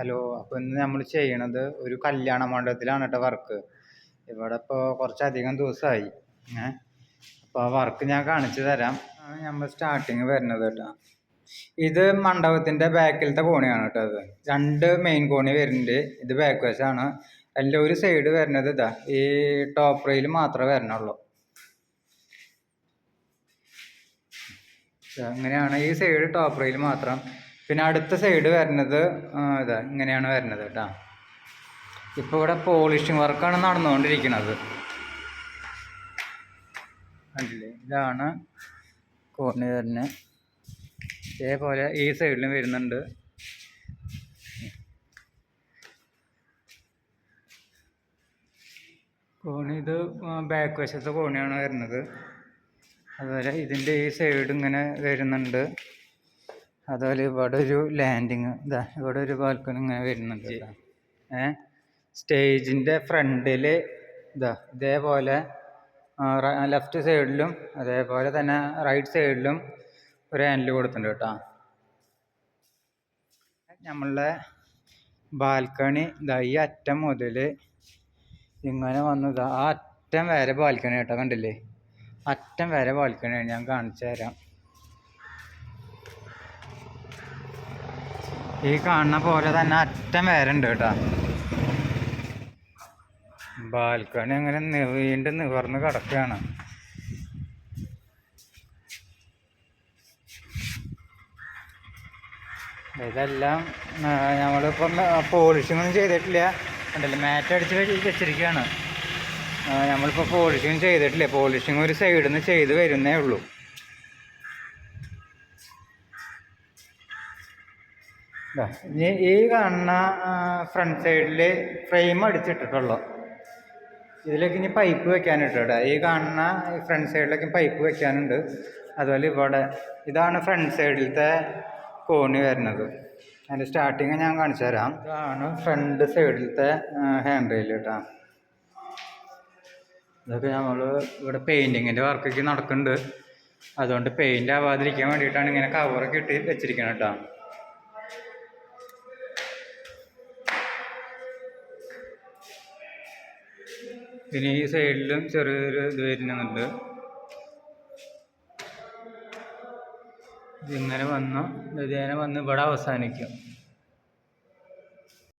Hello അപ്പോൾ ഇന്ന് നമ്മൾ ചെയ്യണത് ഒരു കല്യാണ മണ്ഡപത്തിലാണ് കേട്ടോ വർക്ക്. ഇവിടെ ഇപ്പോൾ കുറച്ചധികം ദിവസമായി ഏ? അപ്പോൾ ആ വർക്ക് ഞാൻ കാണിച്ചു തരാം. നമ്മൾ സ്റ്റാർട്ടിങ് വരുന്നത് കേട്ടോ. ഇത് മണ്ഡപത്തിന്റെ ബാക്കിലത്തെ കോണിയാണ് കേട്ടോ അത്. രണ്ട് മെയിൻ കോണി വരുന്നുണ്ട്. ഇത് ബാക്ക് വശമാണ് അതിന്റെ ഒരു സൈഡ് വരുന്നത് ഇതാ. ഈ ടോപ്പ് റെയിൽ മാത്രമേ വരണുള്ളൂ. അങ്ങനെയാണ് ഈ സൈഡ് ടോപ്പ് റെയിൽ മാത്രം. പിന്നെ അടുത്ത സൈഡ് വരുന്നത് ഇതാ ഇങ്ങനെയാണ് വരുന്നത് കേട്ടോ. ഇപ്പോൾ ഇവിടെ പോളിഷിങ് വർക്കാണ് നടന്നുകൊണ്ടിരിക്കുന്നത്. കണ്ടില്ലേ? ഇതാണ് കോർണി വരുന്നത് ഇതേപോലെ ഈ സൈഡിലും വരുന്നുണ്ട്. കോണി ഇത് ബാക്ക് വശത്തെ കോണിയാണ് വരുന്നത്. അതുപോലെ ഇതിന്റെ ഈ സൈഡ് ഇങ്ങനെ വരുന്നുണ്ട്. അതുപോലെ ഇവിടെ ഒരു ലാൻഡിങ് ഇതാ ഇവിടെ ഒരു ബാൽക്കണി ഇങ്ങനെ വരുന്നുണ്ട് സ്റ്റേജിന്റെ ഏ? സ്റ്റേജിന്റെ ഫ്രണ്ടിൽ ഇതാ ഇതേപോലെ ലെഫ്റ്റ് സൈഡിലും അതേപോലെ തന്നെ റൈറ്റ് സൈഡിലും ഒരു ഹാൻഡിൽ കൊടുത്തിട്ടുണ്ട് കേട്ടോ. നമ്മളുടെ ബാൽക്കണി ഇതാ ഈ അറ്റം മുതൽ ഇങ്ങനെ വന്നത് ആ അറ്റം വരെ ബാൽക്കണി കേട്ടോ കണ്ടില്ലേ? അറ്റം വരെ ബാൽക്കണിയാണ് ഞാൻ കാണിച്ചു തരാം ഈ കാണുന്ന പോലെ തന്നെ അറ്റം വരെ ഉണ്ട് കേട്ടോ. ബാൽക്കണി അങ്ങനെ വീണ്ടും നിവർന്ന് കിടക്കുകയാണ്. ഇതെല്ലാം നമ്മളിപ്പം ഒന്നും ചെയ്തിട്ടില്ല. ഉണ്ടല്ലോ മാറ്റ് അടിച്ച് വെച്ചിരിക്കുകയാണ്. നമ്മളിപ്പോൾ പോളിഷിംഗ് ചെയ്തിട്ടില്ല. പോളിഷിംഗ് ഒരു സൈഡിൽ നിന്ന് ചെയ്ത് വരുന്നേ ഉള്ളൂ. ഇനി ഈ കാണുന്ന ഫ്രണ്ട് സൈഡിൽ ഫ്രെയിം അടിച്ചിട്ടിട്ടുള്ളൂ. ഇതിലേക്ക് ഇനി പൈപ്പ് വെക്കാനിട്ട് ഇവിടെ. ഈ കാണുന്ന ഫ്രണ്ട് സൈഡിലേക്ക് പൈപ്പ് വെക്കാനുണ്ട്. അതുപോലെ ഇവിടെ ഇതാണ് ഫ്രണ്ട് സൈഡിലത്തെ കോണി വരുന്നത്. അതിന്റെ സ്റ്റാർട്ടിങ് ഞാൻ കാണിച്ചു തരാം. ഇതാണ് ഫ്രണ്ട് സൈഡിലത്തെ ഹാൻഡ് റെയിൽ കേട്ടോ ഇതൊക്കെ നമ്മൾ ഇവിടെ പെയിന്റിങ്ങിന്റെ വർക്കൊക്കെ നടക്കുന്നുണ്ട്. അതുകൊണ്ട് പെയിന്റ് ആവാതിരിക്കാൻ വേണ്ടിയിട്ടാണ് ഇങ്ങനെ കവറൊക്കെ ഇട്ട് വെച്ചിരിക്കുന്നത് കേട്ടോ പിന്നെ ഈ സൈഡിലും ചെറിയൊരു ഇത് വരുന്നുണ്ട്. ഇതിങ്ങനെ വന്നു ഇതിങ്ങനെ വന്ന് ഇവിടെ അവസാനിക്കും.